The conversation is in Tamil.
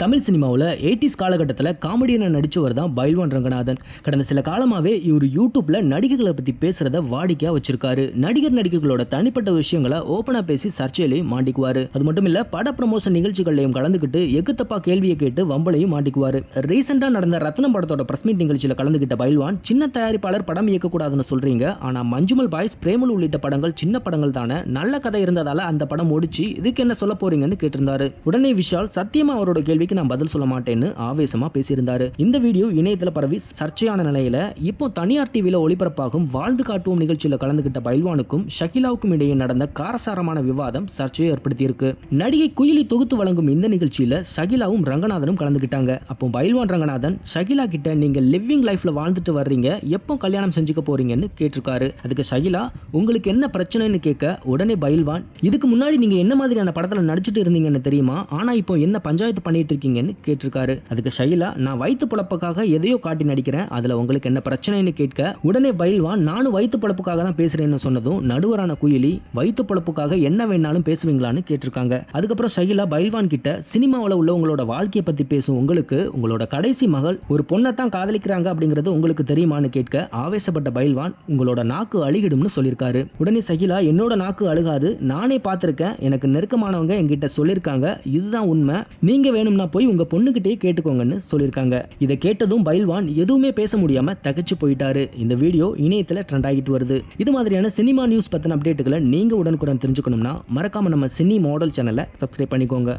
தமிழ் சினிமாவில் எயிட்டிஸ் காலகட்டத்தில் காமெடியனை நடித்தவர் தான் பைல்வான் ரங்கநாதன். கடந்த சில காலமாகவே இவர் யூடியூப்பில் நடிகைகளை பற்றி பேசுகிறத வாடிக்கையாக வச்சிருக்காரு. நடிகர் நடிகைகளோட தனிப்பட்ட விஷயங்களை ஓப்பனாக பேசி சர்ச்சையிலையும் மாட்டிக்குவார். அது மட்டும் இல்லை பட ப்ரமோஷன் நிகழ்ச்சிகளையும் கலந்துக்கிட்டு எக்குத்தப்பா கேள்வியை கேட்டு வம்பளையும் மாட்டிக்குவார். ரீசெண்டாக நடந்த ரத்னம் படத்தோட ப்ரெஸ் மீட் நிகழ்ச்சியில் கலந்துக்கிட்ட பைல்வான் சின்ன தயாரிப்பாளர் படம் இயக்கக்கூடாதுன்னு சொல்கிறீங்க ஆனால் மஞ்சுமல் பாய்ஸ் பிரேமல் உள்ளிட்ட படங்கள் சின்ன படங்கள் தானே. நல்ல கதை இருந்ததால் அந்த படம் ஒடிச்சு இதுக்கு என்ன சொல்ல போறீங்கன்னு கேட்டிருந்தாரு. உடனே விஷால் சத்தியமா அவரோட கேள்வி கேள்விக்கு நான் பதில் சொல்ல மாட்டேன்னு ஆவேசமா பேசியிருந்தாரு. இந்த வீடியோ இணையத்தில் பரவி சர்ச்சையான நிலையில இப்போ தனியார் டிவியில ஒளிபரப்பாகும் வாழ்ந்து காட்டுவோம் நிகழ்ச்சியில கலந்துகிட்ட பைல்வானுக்கும் ஷகிலாவுக்கும் இடையே நடந்த காரசாரமான விவாதம் சர்ச்சையை ஏற்படுத்தியிருக்கு. நடிகை குயிலி தொகுத்து வழங்கும் இந்த நிகழ்ச்சியில ஷகிலாவும் ரங்கநாதனும் கலந்துக்கிட்டாங்க அப்போ பைல்வான் ரங்கநாதன் ஷகிலா கிட்ட நீங்க லிவிங் லைஃப்ல வாழ்ந்துட்டு வர்றீங்க எப்போ கல்யாணம் செஞ்சுக்க போறீங்கன்னு கேட்டிருக்காரு. அதுக்கு ஷகிலா உங்களுக்கு என்ன பிரச்சனைன்னு கேட்க உடனே பைல்வான் இதுக்கு முன்னாடி நீங்க என்ன மாதிரியான படத்துல நடிச்சிட்டு இருந்தீங்கன்னு தெரியுமா? ஆனா இப்போ என்ன பஞ்சாயத்து பண்ணிட்டு இருக்கீங்கன்னு கேட்டிருக்காரு. அதுக்கு ஷைலா நான் வயிற்று பொழப்புக்காக எதையோ காட்டி நடிக்கிறேன். அதுல உங்களுக்கு என்ன பிரச்சனைன்னு கேட்க உடனே பயில்வான் நானும் வயிற்று பொழப்புக்காக தான் பேசுறேன்னு சொன்னதும் நடுவரான குயிலி வயிற்று பொழப்புக்காக என்ன வேணாலும் பேசுவீங்களான்னு கேட்டிருக்காங்க. அதுக்கப்புறம் ஷைலா பயில்வான் கிட்ட சினிமாவில் உள்ள உங்களோட வாழ்க்கையை பத்தி பேசும். உங்களுக்கு உங்களோட கடைசி மகள் ஒரு பொண்ணை தான் காதலிக்கிறாங்க அப்படிங்கிறது உங்களுக்கு தெரியுமான்னு கேட்க ஆவேசப்பட்ட பயில்வான் உங்களோட நாக்கு அழுகிடும்னு சொல்லியிருக்காரு உடனே சகிலா என்னோட நாக்கு அழுகாது. நானே பார்த்துருக்கேன். எனக்கு நெருக்கமானவங்க என்கிட்ட சொல்லியிருக்காங்க இதுதான் உண்மை. நீங்க வேணும்னா போய் உங்க பொண்ணுகிட்டயே கேட்டுக்கோங்கன்னு சொல்லியிருக்காங்க. இதை கேட்டதும் பைல்வான் எதுவுமே பேச முடியாம தகச்சு போயிட்டாரு. இந்த வீடியோ இணையத்தில் ட்ரெண்ட் ஆகிட்டு வருது. இது மாதிரியான சினிமா நியூஸ் பற்றின அப்டேட்டுகளை நீங்க உடனுக்குடன் தெரிஞ்சுக்கணும்னா மறக்காமல் நம்ம சினி மாடல் சேனலை சப்ஸ்கிரைப் பண்ணிக்கோங்க.